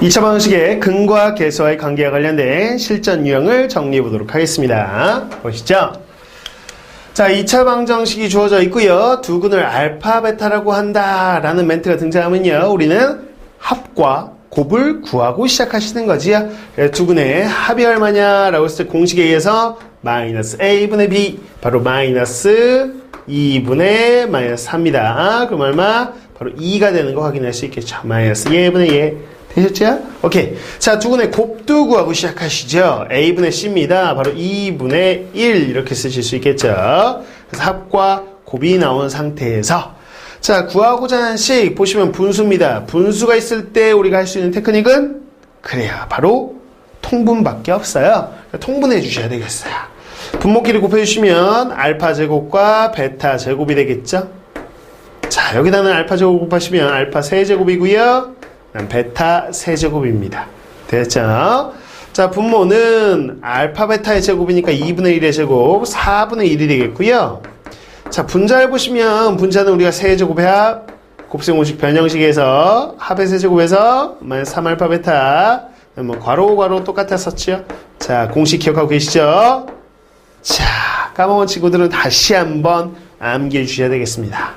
2차 방식의 근과 계수와의 관계와 관련된 실전 유형을 정리해 보도록 하겠습니다. 보시죠. 자, 2차 방정식이 주어져 있고요. 두 근을 알파, 베타라고 한다라는 멘트가 등장하면요. 우리는 합과 곱을 구하고 시작하시는 거지요. 그래서 두근의 합이 얼마냐라고 했을 때 공식에 의해서 마이너스 a분의 b 바로 마이너스 2분의 마이너스 3입니다. 그럼 얼마? 바로 2가 되는 거 확인할 수 있겠죠. 마이너스 2분의 2 되셨죠? 오케이. 자, 두근의 곱도 구하고 시작하시죠. a분의 c입니다. 바로 2분의 1 이렇게 쓰실 수 있겠죠. 그래서 합과 곱이 나온 상태에서 자, 구하고자 하는 식 보시면 분수입니다. 분수가 있을 때 우리가 할 수 있는 테크닉은 그래요. 바로 통분밖에 없어요. 통분해 주셔야 되겠어요. 분모끼리 곱해주시면 알파 제곱과 베타 제곱이 되겠죠? 자, 여기다는 알파 제곱 곱하시면 알파 세제곱이고요. 베타 세제곱입니다. 됐죠? 자, 분모는 알파 베타의 제곱이니까 2분의 1의 제곱, 4분의 1이 되겠고요. 자, 분자를 보시면 분자는 우리가 세제곱의 합, 곱셈 공식 변형식에서 합의 세제곱에서 마이너스 3알파 베타 뭐 괄호 괄호 똑같았었죠? 자, 공식 기억하고 계시죠? 자, 까먹은 친구들은 다시 한번 암기해 주셔야 되겠습니다.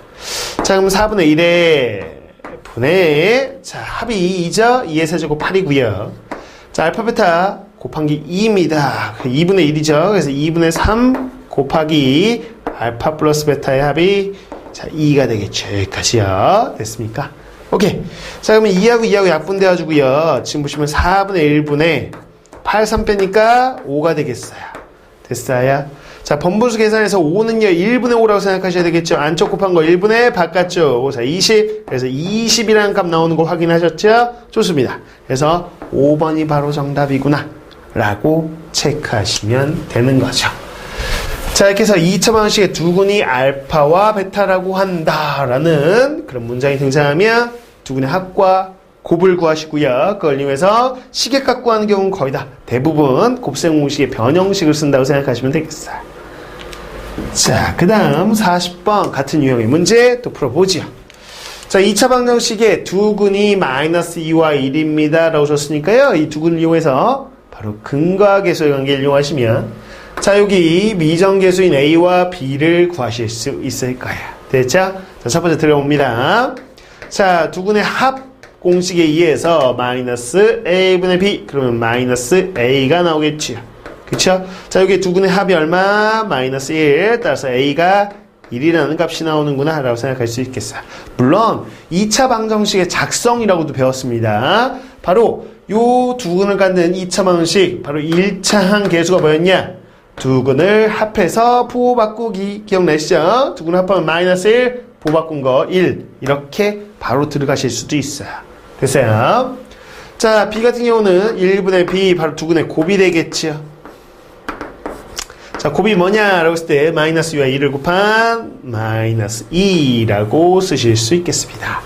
자, 그럼 4분의 1에 분의 자, 합이 2죠? 2의 세제곱 8이고요. 자, 알파 베타 곱하기 2입니다. 2분의 1이죠. 그래서 2분의 3 곱하기 알파 플러스 베타의 합이 자 2가 되겠죠. 여기까지요. 됐습니까? 오케이. 자 그러면 2하고 2하고 약분돼가지고요. 지금 보시면 4분의 1분의 8, 3 빼니까 5가 되겠어요. 됐어요? 자 번분수 계산해서 5는요 1분의 5라고 생각하셔야 되겠죠. 안쪽 곱한 거 1분의 바깥쪽 자 20. 그래서 20이라는 값 나오는 거 확인하셨죠? 좋습니다. 그래서 5번이 바로 정답이구나 라고 체크하시면 되는 거죠. 자, 이렇게 해서 2차 방식의 두근이 알파와 베타라고 한다라는 그런 문장이 등장하면 두근의 합과 곱을 구하시고요. 그걸 이용해서 시계값 구하는 경우는 거의 다 대부분 곱셈 공식의 변형식을 쓴다고 생각하시면 되겠어요. 자, 그 다음 40번 같은 유형의 문제 또 풀어보지요. 자, 2차 방정식에 두근이 마이너스 2와 1입니다. 라고 줬으니까요. 이 두근을 이용해서 바로 근과 계수의 관계를 이용하시면 자, 여기 미정계수인 A와 B를 구하실 수 있을 거예요. 됐죠? 자, 첫 번째 들어옵니다. 자, 두근의 합 공식에 의해서 마이너스 A분의 B 그러면 마이너스 A가 나오겠지요. 그쵸? 자, 여기 두근의 합이 얼마? 마이너스 1 따라서 A가 1이라는 값이 나오는구나 라고 생각할 수 있겠어요. 물론 2차 방정식의 작성이라고도 배웠습니다. 바로 요 두 근을 갖는 2차 방정식 바로 1차항 계수가 뭐였냐? 두 근을 합해서 부호 바꾸기 기억나시죠? 두 근 합하면 마이너스 1, 부호 바꾼 거 1. 이렇게 바로 들어가실 수도 있어요. 됐어요? 자, B 같은 경우는 1분의 B 바로 두 근의 곱이 되겠죠. 자, 곱이 뭐냐라고 했을 때 마이너스 2와 2를 곱한 마이너스 2라고 쓰실 수 있겠습니다.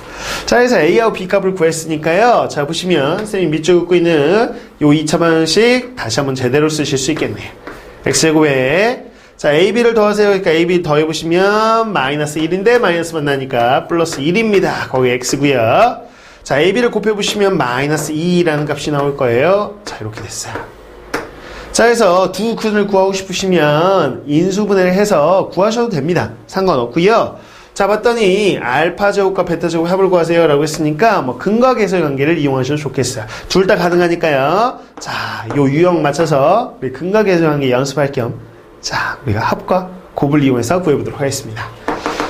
자, 그래서 A하고 B 값을 구했으니까요. 자, 보시면 선생님 밑줄 긋고 있는 요 2차 방식 다시 한번 제대로 쓰실 수 있겠네요. x제곱에 자 ab를 더하세요. 그러니까 ab 더해보시면 마이너스 1인데 마이너스 만 나니까 플러스 1입니다. 거기 x고요. 자 ab를 곱해보시면 마이너스 2라는 값이 나올 거예요. 자 이렇게 됐어요. 자 그래서 두 근을 구하고 싶으시면 인수분해를 해서 구하셔도 됩니다. 상관없고요. 자 봤더니 알파 제곱과 베타 제곱 합을 구하세요 라고 했으니까 뭐 근과 계수의 관계를 이용하셔도 좋겠어요. 둘 다 가능하니까요. 자 요 유형 맞춰서 우리 근과 계수의 관계 연습할 겸 자 우리가 합과 곱을 이용해서 구해보도록 하겠습니다.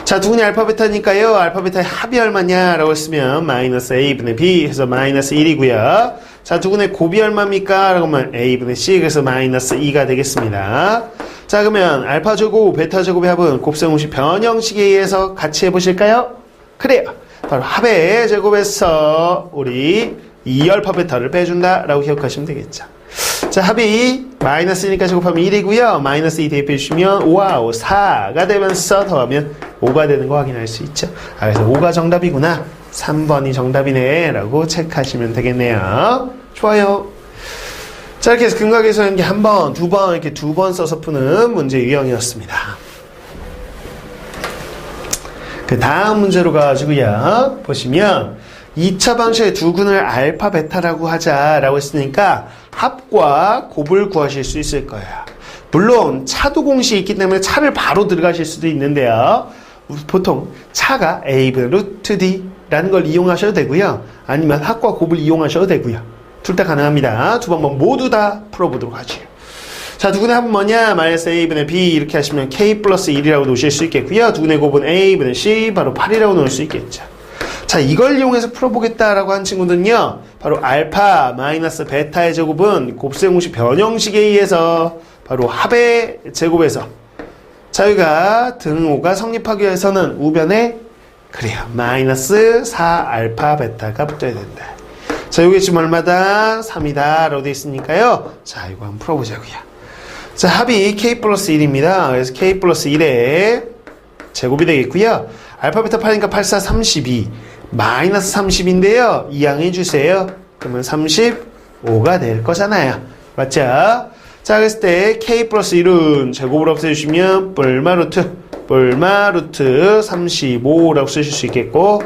자 두근이 알파 베타니까요. 알파 베타의 합이 얼마냐 라고 했으면 마이너스 a분의 b 해서 마이너스 1이고요 자 두근의 곱이 얼마입니까 라고 하면 a분의 c 그래서 마이너스 2가 되겠습니다 자 그러면 알파 제곱, 베타 제곱의 합은 곱셈 공식 변형식에 의해서 같이 해보실까요? 그래요. 바로 합의 제곱에서 우리 2알파 베타를 빼준다라고 기억하시면 되겠죠. 자 합이 마이너스1니까 제곱하면 1이고요. 마이너스 2 대입해 주시면 5와 5, 4가 되면서 더하면 5가 되는 거 확인할 수 있죠. 아, 그래서 5가 정답이구나. 3번이 정답이네 라고 체크하시면 되겠네요. 좋아요. 자, 이렇게 해서 근각에서 연기 한 번, 두 번, 이렇게 두 번 써서 푸는 문제 유형이었습니다. 그 다음 문제로 가지고요. 보시면, 2차 방식의 두 군을 알파, 베타라고 하자라고 했으니까 합과 곱을 구하실 수 있을 거예요. 물론 차도 공식이 있기 때문에 차를 바로 들어가실 수도 있는데요. 보통 차가 a분의 루트 d 라는 걸 이용하셔도 되고요. 아니면 합과 곱을 이용하셔도 되고요. 둘 다 가능합니다. 두 방법 모두 다 풀어보도록 하죠. 자, 두근의 합은 뭐냐? 마이너스 a분의 b 이렇게 하시면 k 플러스 1이라고 놓으실 수 있겠고요. 두근의 곱은 a분의 c 바로 8이라고 놓을 수 있겠죠. 자, 이걸 이용해서 풀어보겠다라고 한 친구는요. 바로 알파 마이너스 베타의 제곱은 곱셈 공식 변형식에 의해서 바로 합의 제곱에서 자, 여기가 등호가 성립하기 위해서는 우변에 그래요. 마이너스 4 알파 베타가 붙어야 된다. 자, 여기 지금 얼마다? 3이다. 라고 되어 있으니까요. 자, 이거 한번 풀어보자고요. 자, 합이 k 플러스 1입니다. 그래서 k 플러스 1에 제곱이 되겠고요. 알파 베타 8이니까 8, 4, 32. 마이너스 30인데요. 이항해 주세요. 그러면 35가 될 거잖아요. 맞죠? 자, 그랬을 때 k 플러스 1은 제곱을 없애주시면 뿔마 루트, 뿔마 루트 35라고 쓰실 수 있겠고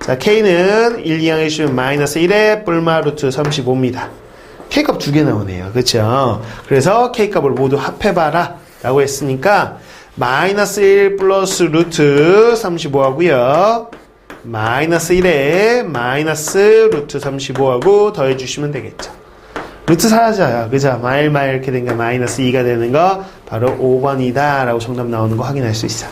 자, k는 1 이항해 주시면 마이너스 1에 뿔마 루트 35입니다. k값 두 개 나오네요. 그렇죠? 그래서 k값을 모두 합해봐라 라고 했으니까 마이너스 1 플러스 루트 35 하고요. 마이너스 1에 마이너스 루트 35하고 더해주시면 되겠죠. 루트 사라져요. 그죠? 마일 마일 이렇게 된 게 마이너스 2가 되는 거 바로 5번이다 라고 정답 나오는 거 확인할 수 있어요.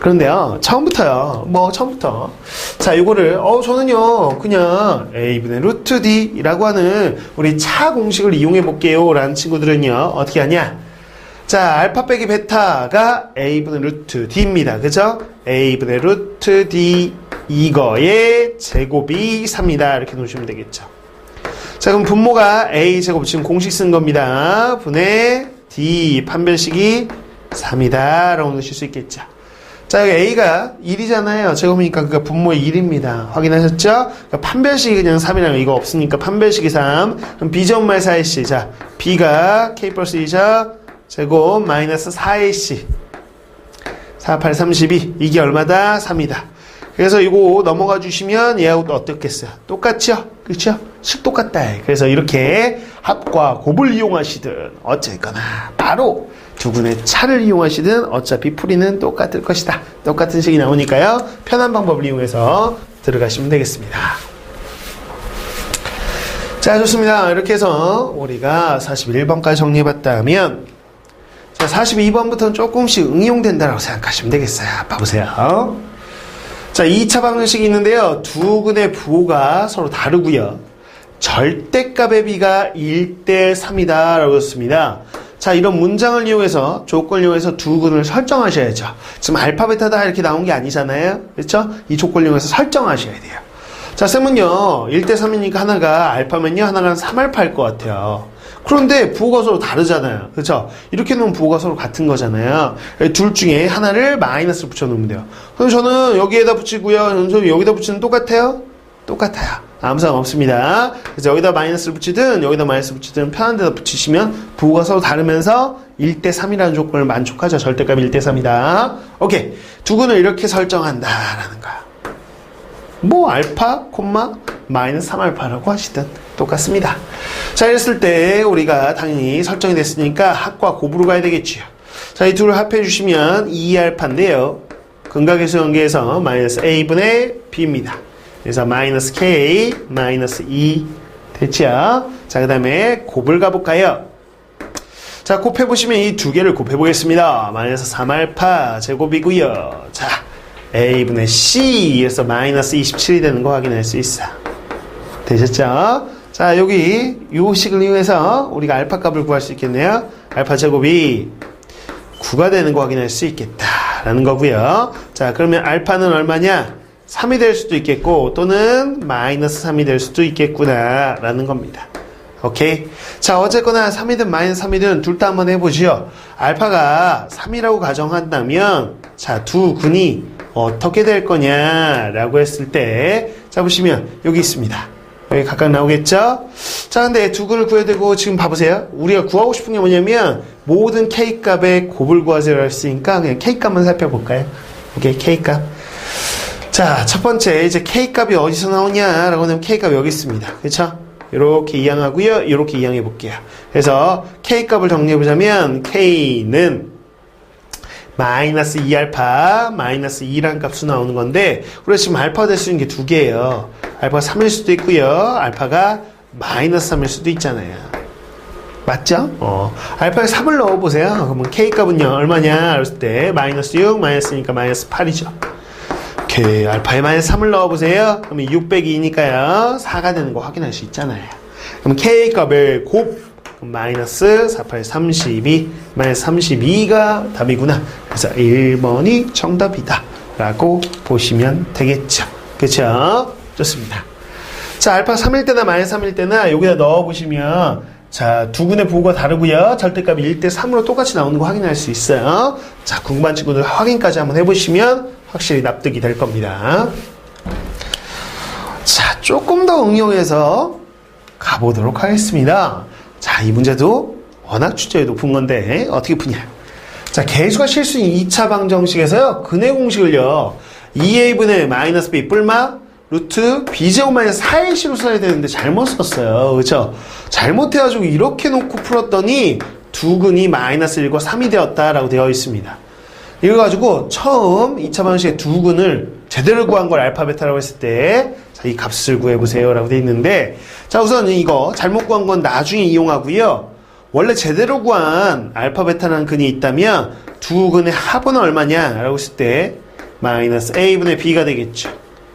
그런데요, 처음부터요, 뭐, 처음부터. 자, 이거를, 어, 저는요, 그냥 A분의 루트 D라고 하는 우리 차 공식을 이용해 볼게요. 라는 친구들은요, 어떻게 하냐? 자, 알파 빼기 베타가 A분의 루트 D입니다. 그죠? A분의 루트 D 이거의 제곱이 3이다. 이렇게 놓으시면 되겠죠. 자, 그럼 분모가 A 제곱, 지금 공식 쓴 겁니다. 분의 D 판별식이 3이다. 라고 넣으실 수 있겠죠. 자, 여기 A가 1이잖아요. 제곱이니까 그니까 분모의 1입니다. 확인하셨죠? 그러니까 판별식이 그냥 3이라면 이거 없으니까 판별식이 3. 그럼 B제곱말 4AC. 자, B가 K 플러스 2죠? 제곱 마이너스 4AC. 4, 8, 32. 이게 얼마다? 3이다. 그래서 이거 넘어가 주시면 얘하고 또 어떻겠어요? 똑같죠? 그렇죠? 식 똑같다. 그래서 이렇게 합과 곱을 이용하시든 어쨌거나 바로 두근의 차를 이용하시든 어차피 풀이는 똑같을 것이다. 똑같은 식이 나오니까요. 편한 방법을 이용해서 들어가시면 되겠습니다. 자, 좋습니다. 이렇게 해서 우리가 41번까지 정리해봤다면 자, 42번부터는 조금씩 응용된다고 생각하시면 되겠어요. 봐보세요. 자, 2차 방정식이 있는데요. 두 근의 부호가 서로 다르고요. 절대값의 비가 1대 3이다 라고 했습니다. 자, 이런 문장을 이용해서, 조건을 이용해서 두 근을 설정하셔야죠. 지금 알파, 베타다 이렇게 나온 게 아니잖아요. 그렇죠? 이 조건을 이용해서 설정하셔야 돼요. 자, 쌤은요, 1대 3이니까 하나가 알파면요, 하나가 3알파일 것 같아요. 그런데 부호가 서로 다르잖아요. 그렇죠? 이렇게 놓으면 부호가 서로 같은 거잖아요. 둘 중에 하나를 마이너스를 붙여놓으면 돼요. 그럼 저는 여기에다 붙이고요. 저는 여기다 붙이는 똑같아요? 똑같아요. 아무 상관 없습니다. 그래서 여기다 마이너스를 붙이든 여기다 마이너스 붙이든 편한 데다 붙이시면 부호가 서로 다르면서 1대 3이라는 조건을 만족하죠. 절대값 1대 3이다. 오케이. 두근을 이렇게 설정한다라는 거야. 뭐 알파, 콤마, 마이너스 3알파라고 하시든 똑같습니다. 자, 이랬을 때 우리가 당연히 설정이 됐으니까 합과 곱으로 가야 되겠지요. 자, 이 둘을 합해 주시면 2알파인데요. 근각계수 연계에서 마이너스 a분의 b입니다. 그래서 마이너스 k 마이너스 2 됐죠? 자, 그 다음에 곱을 가볼까요? 자, 곱해보시면 이 두 개를 곱해보겠습니다. 마이너스 3알파 제곱이고요. 자, a분의 c에서 마이너스 27이 되는 거 확인할 수 있어. 되셨죠? 자, 여기 요 식을 이용해서 우리가 알파 값을 구할 수 있겠네요. 알파 제곱이 9가 되는 거 확인할 수 있겠다라는 거고요. 자, 그러면 알파는 얼마냐? 3이 될 수도 있겠고 또는 마이너스 3이 될 수도 있겠구나라는 겁니다. 오케이. 자, 어쨌거나 3이든 마이너스 3이든 둘 다 한번 해보죠. 알파가 3이라고 가정한다면 자, 두 근이 어떻게 될 거냐라고 했을 때 자, 보시면 여기 있습니다. 여기 각각 나오겠죠? 자, 근데 두 근을 구해야 되고 지금 봐보세요. 우리가 구하고 싶은 게 뭐냐면 모든 K값의 곱을 구하세요 했으니까 그냥 K값만 살펴볼까요? 오케이, K값. 자, 첫 번째, 이제 K값이 어디서 나오냐라고 하면 K값이 여기 있습니다. 그쵸? 이렇게 이항하고요. 이렇게 이항해 볼게요. 그래서 K값을 정리해 보자면 K는 마이너스 2알파, 마이너스 2란 값수 나오는 건데, 우리가 지금 알파가 될 수 있는 게 두 개예요. 알파가 3일 수도 있고요. 알파가 마이너스 3일 수도 있잖아요. 맞죠? 어. 알파에 3을 넣어보세요. 그러면 K값은요, 얼마냐? 그랬을 때, 마이너스 6, 마이너스니까 마이너스 8이죠. 오케이. 알파에 마이너스 3을 넣어보세요. 그러면 6 빼기 2니까요. 4가 되는 거 확인할 수 있잖아요. 그럼 K값을 곱, 그럼 마이너스 4, 8, 32, 마이너스 32가 답이구나. 그래서 1번이 정답이다. 라고 보시면 되겠죠. 그쵸? 좋습니다. 자, 알파 3일 때나 마이너스 3일 때나 여기다 넣어보시면 자, 두 군의 부호가 다르고요. 절대값이 1대 3으로 똑같이 나오는 거 확인할 수 있어요. 자, 궁금한 친구들 확인까지 한번 해보시면 확실히 납득이 될 겁니다. 자, 조금 더 응용해서 가보도록 하겠습니다. 자, 이 문제도 워낙 출제율이 높은 건데 어떻게 푸냐. 자, 개수가 실수인 2차 방정식에서요. 근의 공식을요. 2a분의 마이너스 b 뿔마 루트 b제곱 마이너스 4ac로 써야 되는데 잘못 썼어요. 그죠? 잘못해가지고 이렇게 놓고 풀었더니 두 근이 마이너스 1과 3이 되었다라고 되어 있습니다. 이래가지고 처음 2차 방정식의 두 근을 제대로 구한 걸 알파 베타라고 했을 때, 자, 이 값을 구해보세요. 라고 되어 있는데, 자, 우선 이거 잘못 구한 건 나중에 이용하고요. 원래 제대로 구한 알파 베타라는 근이 있다면 두 근의 합은 얼마냐? 라고 했을 때, 마이너스 a분의 b가 되겠죠.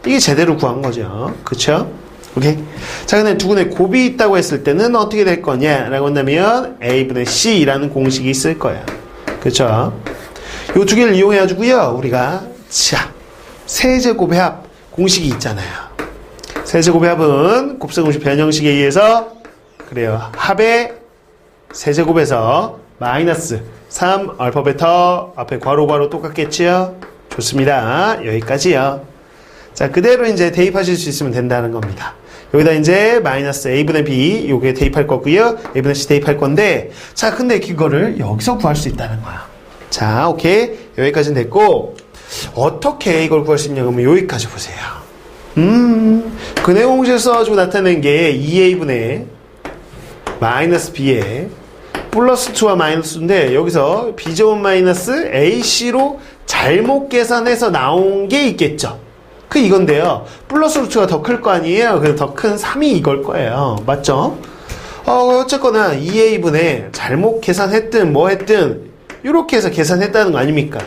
이게 제대로 구한 거죠. 그쵸? 오케이? 자, 근데 두 근의 곱이 있다고 했을 때는 어떻게 될 거냐? 라고 한다면 a분의 c라는 공식이 있을 거야. 그쵸? 요 두 개를 이용해가지고요, 우리가, 자, 세제곱의 합 공식이 있잖아요. 세제곱의 합은 곱셈공식 변형식에 의해서, 그래요. 합의 세제곱에서 마이너스 3 알파 베타 앞에 괄호 괄호 똑같겠지요? 좋습니다. 여기까지요. 자, 그대로 이제 대입하실 수 있으면 된다는 겁니다. 여기다 이제 마이너스 a분의 b 요게 대입할 거고요. a분의 c 대입할 건데 자, 근데 그거를 여기서 구할 수 있다는 거야. 자, 오케이. 여기까지는 됐고 어떻게 이걸 구할 수 있냐 그러면 여기까지 보세요. 음, 근해 공식을 써가지고 나타낸 게 2a분의 마이너스 b에 플러스 2와 마이너스 2인데 여기서 b제곱 마이너스 ac로 잘못 계산해서 나온 게 있겠죠. 그 이건데요. 플러스 루트가 더 클 거 아니에요. 그래서 더 큰 3이 이걸 거예요. 맞죠? 어, 어쨌거나 2a분의 잘못 계산했든 뭐 했든 이렇게 해서 계산했다는 거 아닙니까?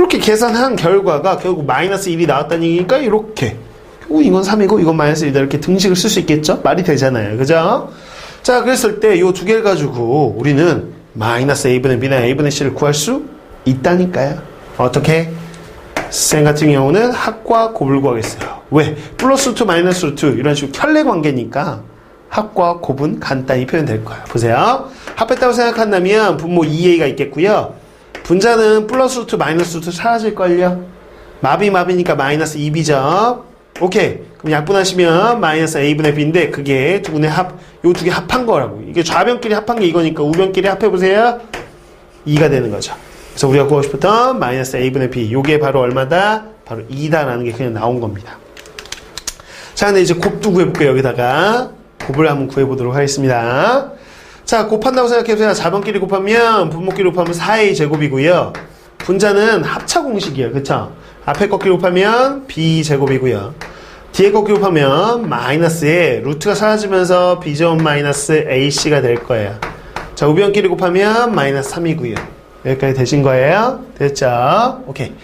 이렇게 계산한 결과가 결국 마이너스 1이 나왔다는 얘기니까 이렇게 결국 이건 3이고 이건 마이너스 1이다 이렇게 등식을 쓸 수 있겠죠? 말이 되잖아요. 그죠? 자, 그랬을 때 이 두 개를 가지고 우리는 마이너스 a분의 b나 a분의 c를 구할 수 있다니까요. 어떻게? 쌤 같은 경우는 합과 곱을 구하겠어요. 왜? 플러스 루트 마이너스 루트 이런 식으로 켤레 관계니까 합과 곱은 간단히 표현될 거예요. 보세요. 합했다고 생각한다면 분모 2a가 있겠고요. 분자는 플러스 루트 마이너스 루트 사라질걸요. 마비 마비니까 마이너스 2b죠. 오케이. 그럼 약분하시면 마이너스 a분의 b인데 그게 두 분의 합, 요 두 개 합한 거라고. 이게 좌변끼리 합한 게 이거니까 우변끼리 합해보세요. 2가 되는 거죠. 그래서 우리가 구하고 싶었던 마이너스 a분의 b 요게 바로 얼마다? 바로 2다라는 게 그냥 나온 겁니다. 자, 근데 이제 곱도 구해볼게요. 여기다가 곱을 한번 구해보도록 하겠습니다. 자, 곱한다고 생각해보세요. 4번끼리 곱하면 분모끼리 곱하면 4a 제곱이고요. 분자는 합차 공식이에요. 그쵸? 앞에 꺾기 곱하면 b 제곱이고요. 뒤에 꺾기 곱하면 마이너스에 루트가 사라지면서 b제곱 마이너스 ac가 될 거예요. 자, 우변끼리 곱하면 마이너스 3이고요. 여기까지 되신 거예요? 됐죠? 오케이.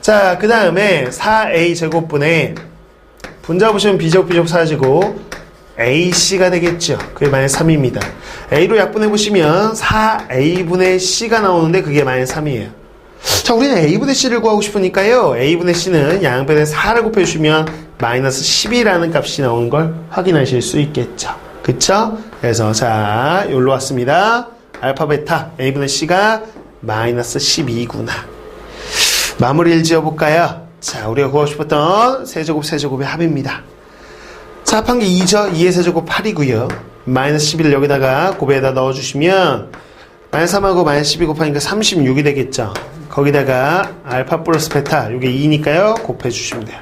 자, 그 다음에 4a 제곱분의 분자 보시면 b제곱 b제곱 사라지고 ac가 되겠죠. 그게 마이너스 3입니다. a로 약분해 보시면 4a분의 c가 나오는데 그게 마이너스 3이에요. 자, 우리는 a분의 c를 구하고 싶으니까요. a분의 c는 양변에 4를 곱해주시면 마이너스 10이라는 값이 나오는 걸 확인하실 수 있겠죠. 그쵸? 그래서 자, 여기로 왔습니다. 알파 베타 a분의 c가 마이너스 12구나. 마무리를 지어볼까요? 자, 우리가 구하고 싶었던 세제곱 세제곱의 합입니다. 게 2죠. 2의 세제곱 8이고요. 마이너스 11을 여기다가 곱에다 넣어주시면 마이너스 3하고 마이너스 12 곱하니까 36이 되겠죠. 거기다가 알파 플러스 베타 요게 2니까요. 곱해 주시면 돼요.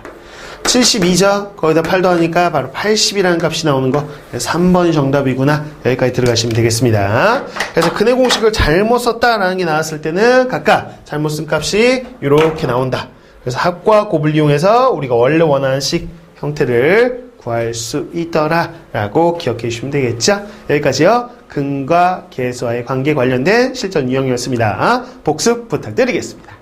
72죠? 거기다 8 더하니까 바로 80이라는 값이 나오는 거. 3번이 정답이구나. 여기까지 들어가시면 되겠습니다. 그래서 근해 공식을 잘못 썼다라는 게 나왔을 때는 각각 잘못 쓴 값이 이렇게 나온다. 그래서 합과 곱을 이용해서 우리가 원래 원하는 식 형태를 구할 수 있더라 라고 기억해 주시면 되겠죠? 여기까지요. 근과 계수와의 관계 관련된 실전 유형이었습니다. 복습 부탁드리겠습니다